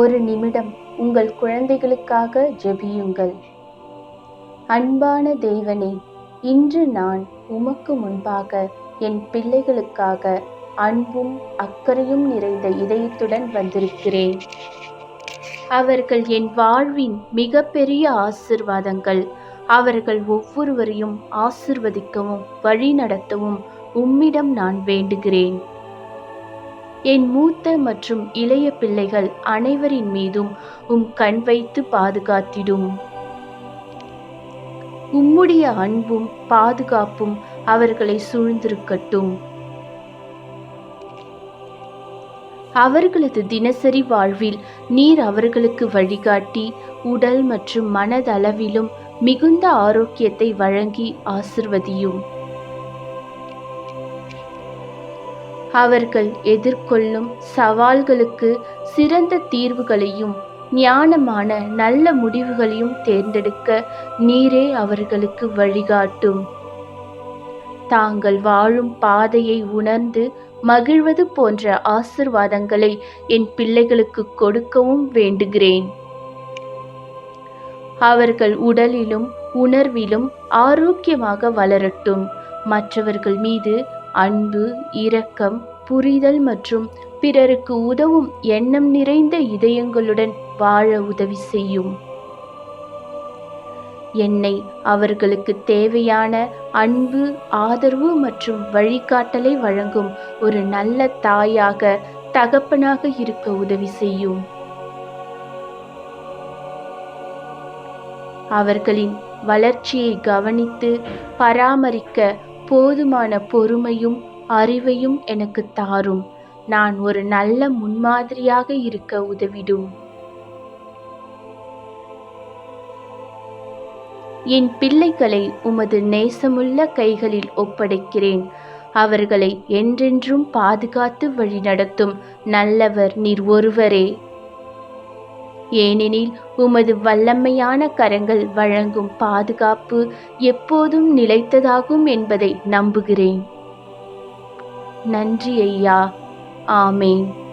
ஒரு நிமிடம் உங்கள் குழந்தைகளுக்காக ஜெபியுங்கள். அன்பான தேவனே இன்று நான் உமக்கு முன்பாக என் பிள்ளைகளுக்காக அன்பும் அக்கறையும் நிறைந்த இதயத்துடன் வந்திருக்கிறேன். அவர்கள் என் வாழ்வின் மிகப்பெரிய ஆசிர்வாதங்கள். அவர்கள் ஒவ்வொருவரையும் ஆசிர்வதிக்கவும் வழிநடத்தவும் உம்மிடம் நான் வேண்டுகிறேன். என் மூத்த மற்றும் இளைய பிள்ளைகள் அனைவரின் மீதும் உம் கண் வைத்து பாதுகாத்திடும். உம்முடைய அன்பும் பாதுகாப்பும் அவர்களை சூழ்ந்திருக்கட்டும். அவர்களது தினசரி வாழ்வில் நீர் அவர்களுக்கு வழிகாட்டி உடல் மற்றும் மனதளவிலும் மிகுந்த ஆரோக்கியத்தை வழங்கி ஆசிர்வதியும். அவர்கள் எதிர்கொள்ளும் சவால்களுக்கு சிறந்த தீர்வுகளையும் ஞானமான நல்ல முடிவுகளையும் தேர்ந்தெடுக்க நீரே அவர்களுக்கு வழிகாட்டும். தாங்கள் வாழும் பாதையை உணர்ந்து மகிழ்வது போன்ற ஆசிர்வாதங்களை என் பிள்ளைகளுக்கு கொடுக்கவும் வேண்டுகிறேன். அவர்கள் உடலிலும் உணர்விலும் ஆரோக்கியமாக வளரட்டும். மற்றவர்கள் மீது அன்பு இரக்கம் புரிதல் மற்றும் பிறருக்கு உதவும் எண்ணம் நிறைந்த இதயங்களுடன் வாழ உதவி செய்யும். என்னை அவர்களுக்கு தேவையான அன்பு ஆதரவு மற்றும் வழிகாட்டலை வழங்கும் ஒரு நல்ல தாயாக தகப்பனாக இருக்க உதவி செய்யும். அவர்களின் வளர்ச்சியை கவனித்து பராமரிக்க போதுமான பொறுமையும் அறிவையும் எனக்கு தாரும். நான் ஒரு நல்ல முன்மாதிரியாக இருக்க உதவிடும். என் பிள்ளைகளை உமது நேசமுள்ள கைகளில் ஒப்படைக்கிறேன். அவர்களை என்றென்றும் பாதுகாத்து வழிநடத்தும் நல்லவர் நீர் ஒருவரே. ஏனெனில் உமது வல்லமையான கரங்கள் வழங்கும் பாதுகாப்பு எப்போதும் நிலைத்ததாகும் என்பதை நம்புகிறேன். நன்றி ஐயா. ஆமேன்.